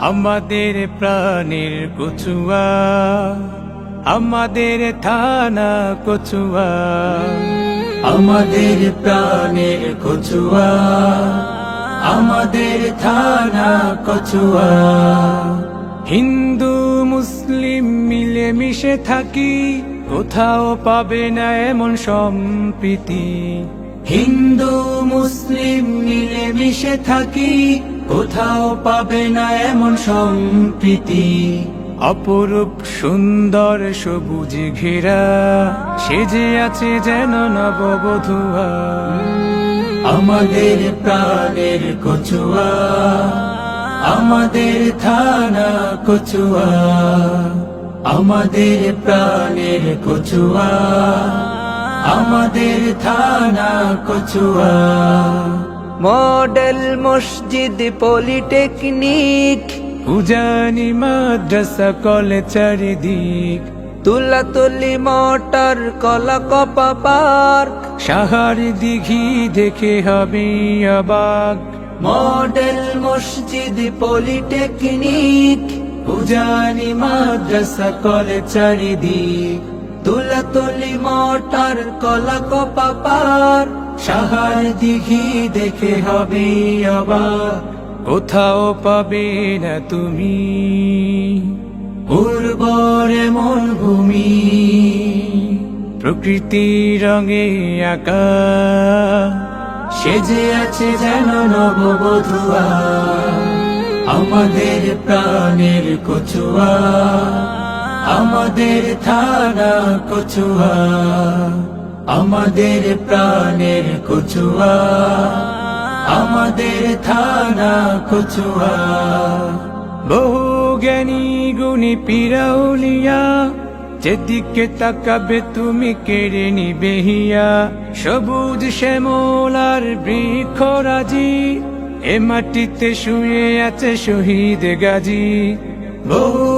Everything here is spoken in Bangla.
আমাদের প্রাণের কচুয়া, আমাদের থানা কচুয়া। আমাদের প্রাণের কচুয়া, আমাদের থানা কচুয়া। হিন্দু, মুসলিম মিলে মিশে থাকি, কোথাও পাবে না এমন সম্প্রীতি। হিন্দু, মুসলিম মিলে মিশে থাকি কোথাও পাবে না এমন সম্প্রীতি। অপরূপ সুন্দর সবুজ ঘেরা সেজে আছে যেন নববধুয়া। আমাদের প্রাণের কচুয়া আমাদের থানা কচুয়া আমাদের প্রাণের কচুয়া আমাদের থানা কচুয়া। মডেল মসজিদ পলিটেকনিক। উজানি মাদ্রাসা কলে চারিদিক। তুলাতুলি মোটর কলা কপা পার্ক। সাহার দিঘি দেখে হবে অবাক। মডেল মসজিদ পলিটেকনিক। উজানি মাদ্রাসা কলে চারিদিক। তুলাতুলি মোটর কলা কপা পার্ক। সাহার দিঘি দেখে হবে অবাক। কোথাও পাবে না তুমি। উর্বরে মন ভূমি প্রকৃতি রঙে আঁকা। সেজে আছে যেন নববধুয়া, আমাদের প্রাণের কচুয়া। আমাদের থানা কচুয়া। আমাদের প্রাণের কচুয়া, আমাদের থানা কচুয়া। বহু জ্ঞানী, গুণী পিরাউলিয়া, যেদিকে তাকাবে তুমি কেড়ে নিবে হিয়া। সবুজ শ্যামলার বৃক্ষরাজি এ মাটিতে শুয়ে আছে শহীদ গাজী। বহু